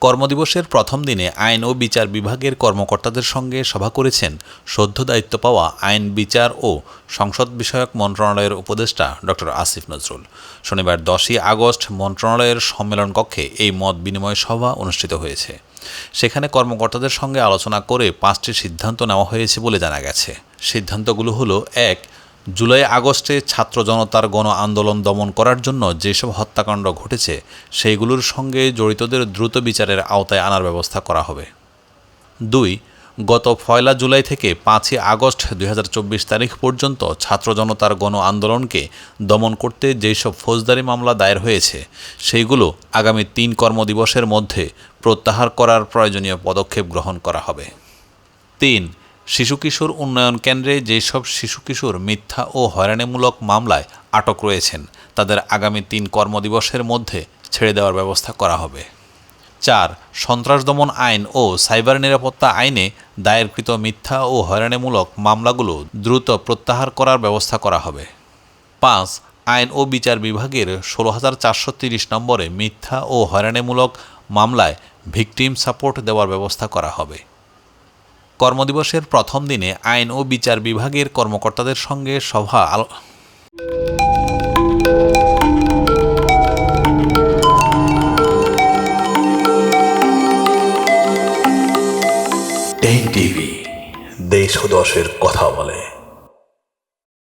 কর্মদিবসের প্রথম দিনে আইন ও বিচার বিভাগের কর্মকর্তাদের সঙ্গে সভা করেছেন সদ্য দায়িত্ব পাওয়া আইন, বিচার ও সংসদ বিষয়ক মন্ত্রণালয়ের উপদেষ্টা ড. আসিফ নজরুল। শনিবার দশই আগস্ট মন্ত্রণালয়ের সম্মেলন কক্ষে এই মত বিনিময় সভা অনুষ্ঠিত হয়েছে। সেখানে কর্মকর্তাদের সঙ্গে আলোচনা করে পাঁচটি সিদ্ধান্ত নেওয়া হয়েছে বলে জানা গেছে। সিদ্ধান্তগুলো হলো, এক জুলাই আগস্টে ছাত্র জনতার গণ আন্দোলন দমন করার জন্য যেসব হত্যাকাণ্ড ঘটেছে, সেইগুলোর সঙ্গে জড়িতদের দ্রুত বিচারের আওতায় আনার ব্যবস্থা করা হবে। দুই, গত পয়লা জুলাই থেকে পাঁচই আগস্ট দুই হাজার চব্বিশ তারিখ পর্যন্ত ছাত্র জনতার গণ আন্দোলনকে দমন করতে যেসব ফৌজদারি মামলা দায়ের হয়েছে, সেইগুলো আগামী তিন কর্মদিবসের মধ্যে প্রত্যাহার করার প্রয়োজনীয় পদক্ষেপ গ্রহণ করা হবে। তিন শিশু কিশোর উন্নয়ন কেন্দ্রে যেসব শিশু কিশোর মিথ্যা ও হয়রানিমূলক মামলায় আটক রয়েছেন, তাদের আগামী তিন কর্মদিবসের মধ্যে ছেড়ে দেওয়ার ব্যবস্থা করা হবে। চার, সন্ত্রাস দমন আইন ও সাইবার নিরাপত্তা আইনে দায়েরকৃত মিথ্যা ও হয়রানিমূলক মামলাগুলো দ্রুত প্রত্যাহার করার ব্যবস্থা করা হবে। পাঁচ, আইন ও বিচার বিভাগের ষোলো হাজার চারশো তিরিশ নম্বরে মিথ্যা ও হয়রানিমূলক মামলায় ভিকটিম সাপোর্ট দেওয়ার ব্যবস্থা করা হবে। কর্মদিবসের প্রথম দিনে আইন ও বিচার বিভাগের কর্মকর্তাদের সঙ্গে সভা টিভি, দেশ দশের কথা বলে।